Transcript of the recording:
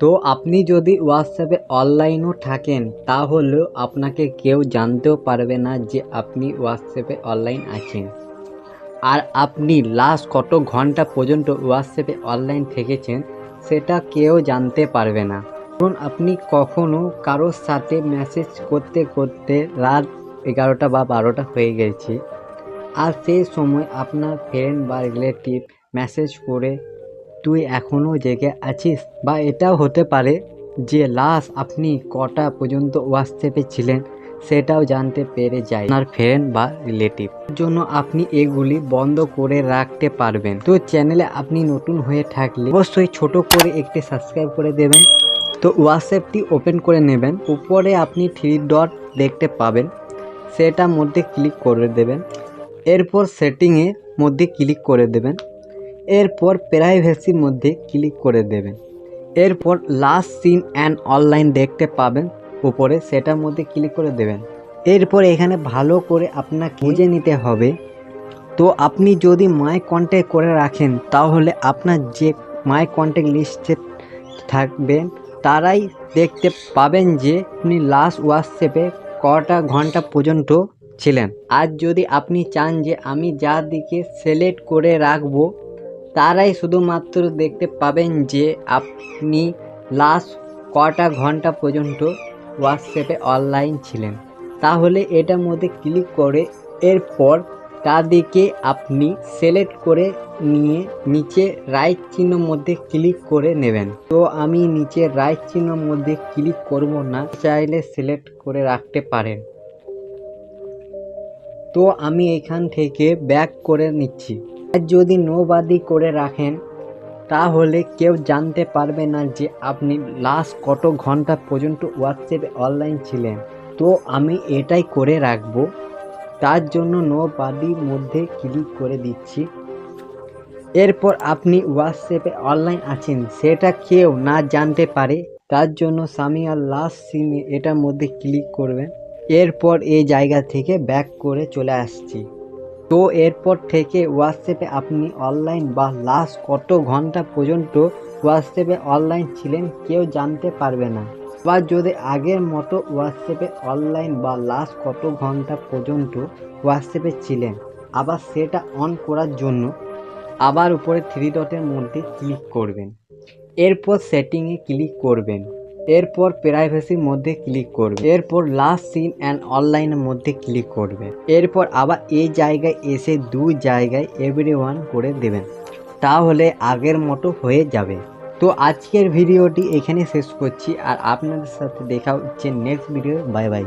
তো আপনি যদি হোয়াটসঅ্যাপে অনলাইনও থাকেন, তাহলেও আপনাকে কেউ জানতেও পারবে না যে আপনি হোয়াটসঅ্যাপে অনলাইন আছেন। আর আপনি লাস্ট কত ঘণ্টা পর্যন্ত হোয়াটসঅ্যাপে অনলাইন থেকেছেন, সেটা কেউ জানতে পারবে না। ধরুন আপনি কখনো কারোর সাথে মেসেজ করতে করতে রাত এগারোটা বা বারোটা হয়ে গেছে, আর সেই সময় আপনার ফ্রেন্ড বা রিলেটিভ মেসেজ করে তুই এখনও জেগে আছিস? বা এটাও হতে পারে যে লাস্ট আপনি কটা পর্যন্ত হোয়াটসঅ্যাপে ছিলেন সেটাও জানতে পেরে যায় আপনার ফ্রেন্ড বা রিলেটিভ। জন্য আপনি এগুলি বন্ধ করে রাখতে পারবেন। তো চ্যানেলে আপনি নতুন হয়ে থাকলে অবশ্যই ছোট করে একটি সাবস্ক্রাইব করে দেবেন। তো হোয়াটসঅ্যাপটি ওপেন করে নেবেন। উপরে আপনি থ্রি ডট দেখতে পাবেন। সেটার মধ্যে ক্লিক করে দেবেন। এরপর সেটিংয়ের মধ্যে ক্লিক করে দেবেন। এরপর প্রাইভেসির মধ্যে ক্লিক করে দেবেন। এরপর লাস্ট সিন অ্যান্ড অনলাইন দেখতে পাবেন। উপরে সেটার মধ্যে ক্লিক করে দেবেন। এরপর এখানে ভালো করে আপনাকে খুঁজে নিতে হবে। তো আপনি যদি মাই কন্ট্যাক্ট করে রাখেন, তাহলে আপনার যে মাই কন্ট্যাক্ট লিস্টে থাকবেন তারাই দেখতে পাবেন যে আপনি লাস্ট হোয়াটসঅ্যাপে কটা ঘণ্টা পর্যন্ত ছিলেন। আর যদি আপনি চান যে আমি যার দিকে সিলেক্ট করে রাখব তারাই শুধুমাত্র দেখতে পাবেন যে আপনি লাস্ট কটা ঘণ্টা পর্যন্ত হোয়াটসঅ্যাপে অনলাইন ছিলেন। তাহলে এটার মধ্যে ক্লিক করে এরপর তাদেরকে আপনি সিলেক্ট করে নিয়ে নিচে রাইট চিহ্ন মধ্যে ক্লিক করে নেবেন। তো আমি নিচে রাইট চিহ্ন মধ্যে ক্লিক করব না, চাইলে সিলেক্ট করে রাখতে পারেন। তো আমি এখান থেকে ব্যাক করে নিচ্ছি। যদি নোবাদি করে রাখেন, তাহলে কেউ জানতে পারবে না যে আপনি লাস্ট কত ঘণ্টা পর্যন্ত হোয়াটসঅ্যাপে অনলাইন ছিলেন। তো আমি এটাই করে রাখব। তার জন্য নোবাদির মধ্যে ক্লিক করে দিচ্ছি। এরপর আপনি হোয়াটসঅ্যাপে অনলাইন আছেন, সেটা কেউ না জানতে পারে। তার জন্য স্বামী আর লাস্ট সিনে এটার মধ্যে ক্লিক করবেন। এরপর এই জায়গা থেকে ব্যাক করে চলে আসছি। তো এরপর থেকে হোয়াটসঅ্যাপে আপনি অনলাইন বা লাস্ট কত ঘণ্টা পর্যন্ত হোয়াটসঅ্যাপে অনলাইন ছিলেন কেউ জানতে পারবে না। বা যদি আগের মতো হোয়াটসঅ্যাপে অনলাইন বা লাস্ট কত ঘণ্টা পর্যন্ত হোয়াটসঅ্যাপে ছিলেন, আবার সেটা অন করার জন্য আবার উপরে থ্রি ডটের মধ্যে ক্লিক করবেন। এরপর সেটিংয়ে ক্লিক করবেন। এরপর প্রাইভেসির মধ্যে ক্লিক করবে। এরপর লাস্ট সিন অ্যান্ড অনলাইনের মধ্যে ক্লিক করবে। এরপর আবার এই জায়গায় এসে দু জায়গায় এভরি ওয়ান করে দেবেন। তাহলে আগের মতো হয়ে যাবে। তো আজকের ভিডিওটি এখানে শেষ করছি। আর আপনাদের সাথে দেখা হচ্ছে নেক্সট ভিডিও বাই বাই